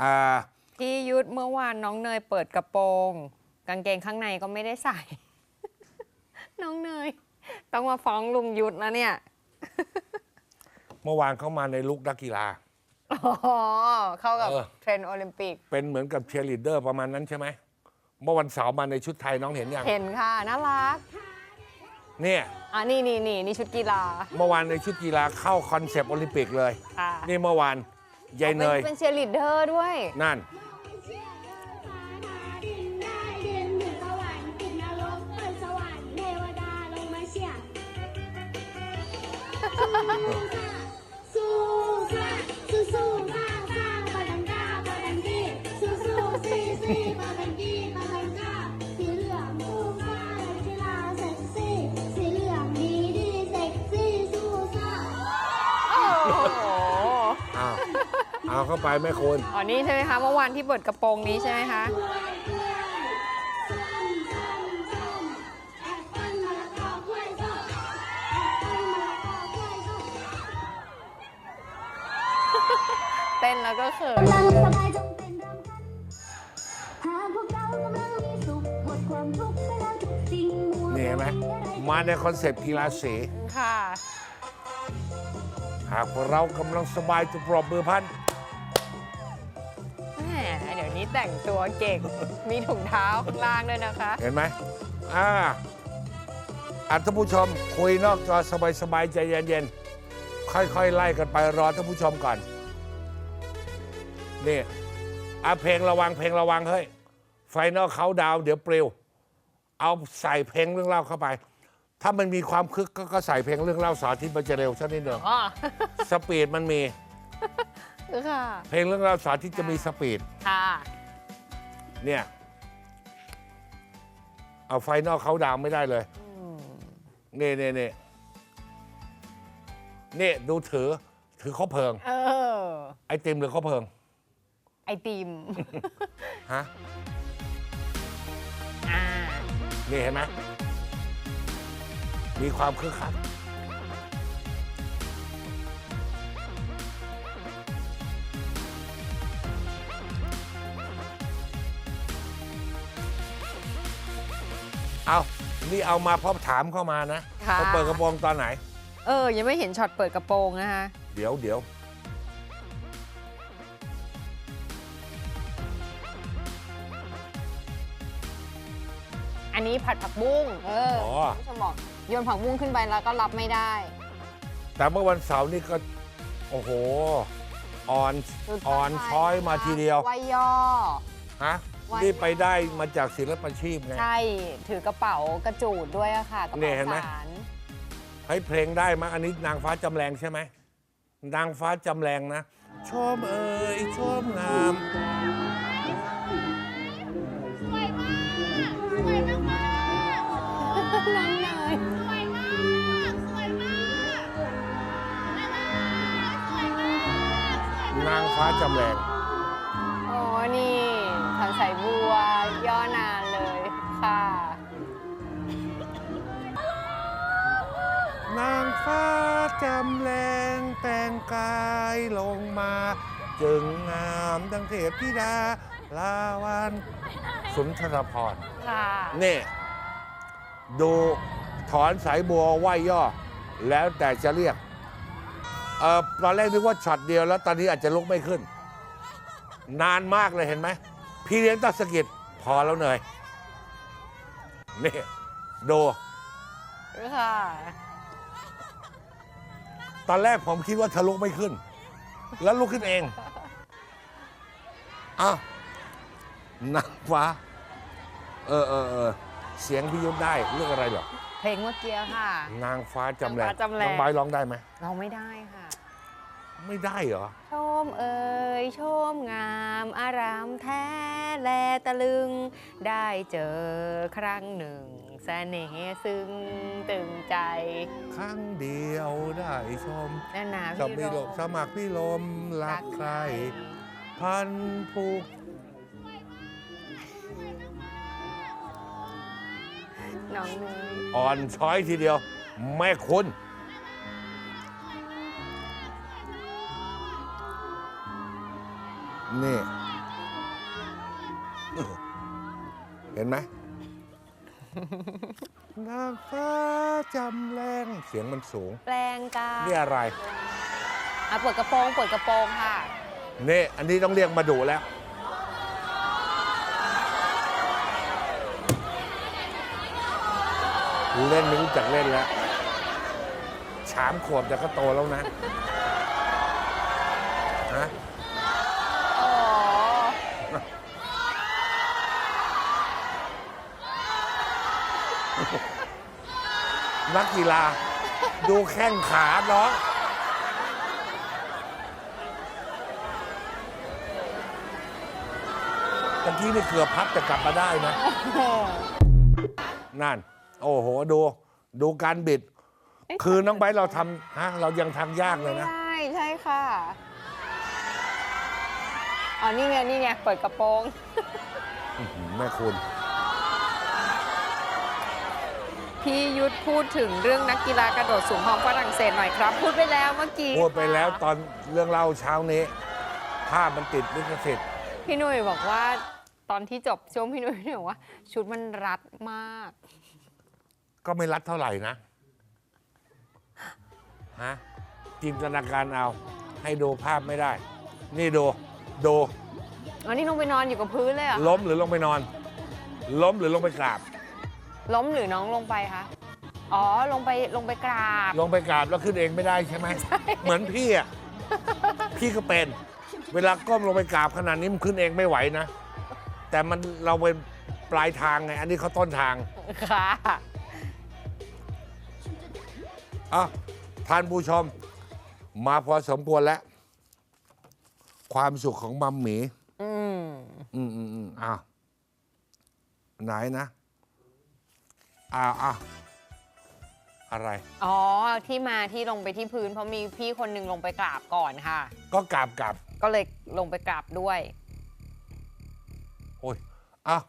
อ่าพี่ยุทธเมื่อวานน้องเนยเปิดกระโปรง กางเกงข้างในก็ไม่ได้ใส่ น้องเนย ต้องมาฟ้องลุงยุทธนะเนี่ย เมื่อวานเขามาในลุกนักกีฬา อ๋อ เข้ากับเออ เทรนด์โอลิมปิก เป็นเหมือนกับเชียร์ลีดเดอร์ประมาณนั้นใช่ไหมเมื่อวันเสาร์มาในชุดไทยน้องเห็นยังเห็นค่ะ น่ารัก เนี่ยอะนี่นี่นี่นี่ชุดกีฬาเมื่อวานในชุดกีฬาเข้าคอนเซปต์โอลิมปิกเลยค่ะนี่เมื่อวาน ยายเนยเป็นเป็นเชียร์ลีดเดอร์ด้วย นั่นดิ เอาเข้าไปแม่คุณอ๋อนี่ใช่ไหมคะเมื่อวานที่เปิดกระโปรงนี้ใช่ไหมคะเต้นแล้วก็เขินกำลังสบายจงเป็นรำพันหากพวกเรากำลังมีสุขหมดความทุกข์ไปแล้วทุกสิ่งมัวนี่เห็นไหมมาในคอนเซปต์กีฬาสีค่ะ หากพวกเรากำลังสบายจะปรบมือพันแหมเดี๋ยวนี้ แต่งตัวเก่ง มีถุงเท้าข้างล่างด้วยนะคะ เห็นไหมอ่าอะท่านผู้ชมคุยนอกจอสบายๆใจเย็นๆ ค่อยๆ ไล่กันไปรอท่านผู้ชมก่อน นี่อะเพลงระวังเพลงระวังเฮ้ย ไฟนอลเขาดาวเดี๋ยวปลิว เอาใส่เพลงเรื่องเล่าเข้าไป ถ้ามันมีความคึกก็ก็ใส่เพลงเรื่องเล่าสาธิตมันจะเร็วสักนิดหนึ่งอ๋อ สปีดมันมี ค่ะ เพลงเรื่องเล่าสาธิตจะมีสปีด ค่ะ เนี่ย เอาไฟนอลเขาดาวไม่ได้เลยนี่นี่นี่นี่ดูถือ ถือข้าวเพลิง เออ ไอติมหรือข้าวเพลิง ไอติม ฮะอ่านี่เห็นไหมมีความคึกคัก เอานี่เอามาเพราะถามเข้ามานะค่ะ เขาเปิดกระโปรงตอนไหน เออ ยังไม่เห็นช็อตเปิดกระโปรงนะคะเดี๋ยวเดี๋ยวอันนี้ผัดผักบุ้งเอออ๋อคุณผู้ชมบอกโยนผักบุ้งขึ้นไปแล้วก็รับไม่ได้ แต่เมื่อวันเสาร์นี่ก็ โอ้โหออน สุดออนช้อยมาทีเดียว ไวยย่อฮะวั นนี่ไปได้มาจากศิลปาชีพไง ใช่ ถือกระเป๋ากระจูดด้วยอะค่ะกระนี่เป๋าเห็นไหม สารให้เพลงได้มั้ยอันนี้นางฟ้าจำแรงใช่ไหม นางฟ้าจำแรงนะ ชมเอ่ยชมงาม สวยมาก สวยมากมากน้องเนยสวยมาก สวยมากน่ารักสวยมาก สวยมาก นางฟ้าจำแรงโอ้นี่ ทันใส่บัว ย่อนานเลยค่ะ นางฟ้าจำแรงแต่งกายลงมา จึงงามดังเทพธิดาลาวันสุนทรพรค่ะ นี่ดูถอนสายบัวไหวย่อ แล้วแต่จะเรียกเออตอนแรกนึกว่าช็อตเดียวแล้วตอนนี้อาจจะลุกไม่ขึ้น นานมากเลยเห็นไหม พี่เลี้ยงตัสกิจพอแล้วเนยนี่ดูค่ะ ตอนแรกผมคิดว่าเธอลุกไม่ขึ้น แล้วลุกขึ้นเองอ้าวนางฟ้า เออเออเออเสียงพี่ยุทธได้เรื่องอะไรเหรอ เพลงเมื่อกี้ค่ะ นางฟ้าจำแรงนางฟ้าจำแรง น้องไบร์ทร้องได้ไหม เราไม่ได้ค่ะ ไม่ได้เหรอ ชมเอ่ยชมงามอารามแท้แลตะลึง ได้เจอครั้งหนึ่งเสน่ห์ซึ้งตึงใจครั้งเดียวได้ชมนั่นนะกับพี่พี่โรลมสมัครพี่ลมรักใคร พันผูกน้องเนยอ่อนช้อยทีเดียว แม่คุณ เห็นไหมนางฟ้าจำแรงเสียงมันสูง แปลงกายนี่อะไรอะเปิดกระโปรงเปิดกระโปรงค่ะ นี่อันนี้ต้องเรียกมาดูแล้ว เล่นไม่รู้จักเล่นแล้วสามขวบแต่ก็โตแล้วนะฮะ อ๋อ นักกีฬา ดูแข้งขาน้องตะกี้นี่เกือบพับแต่กลับมาได้นะ นั่น โอ้โห ดู ดูการบิด คือน้องไบร์ทเราทำฮะ เรายังทำยากเลยไม่นะได้ใช่ค่ะ อ๋อ นี่ไง นี่ไง เปิดกระโปรงอื้อหือแม่คุณ พี่ยุทธพูดถึงเรื่องนักกีฬากระโดดสูงของฝรั่งเศสหน่อยครับ พูดไปแล้วเมื่อกี้พูดไปแล้วค่ะตอนเรื่องเล่าเช้านี้ ภาพมันติดลิขสิทธิ์พี่หนุ่ยบอกว่าตอนที่จบช่วงพี่หนุ่ยเนี่ยบอกว่า ชุดมันรัดมาก ก็ไม่รัดเท่าไหร่นะฮะจินตนาการเอา ให้ดูภาพไม่ได้ นี่ดูดูอ๋อนี่ลงไปนอนอยู่กับพื้นเลยเหรอะล้มหรือลงไปนอน ล้มหรือลงไปกราบ ล้มหรือน้องลงไปคะ อ๋อ ลงไปลงไปกราบ ลงไปกราบแล้วขึ้นเองไม่ได้ใช่ไหม เหมือนพี่อะ พี่ก็เป็น เวลาก้มลงไปกราบขนาดนี้มันขึ้นเองไม่ไหวนะ แต่มันเราเป็นปลายทางไง อันนี้เขาต้นทาง ค่ะ อะท่านผู้ชม มาพอสมควรแล้ว ความสุขของมัมหมี อืม อืมอืมอืมอ้าวไหนนะ อ้าวอ้าวอะไร อ๋อ ที่มาที่ลงไปที่พื้น เพราะมีพี่คนหนึ่งลงไปกราบก่อนค่ะ ก็กราบกราบก็เลยลงไปกราบด้วย โอ้ยอ้าว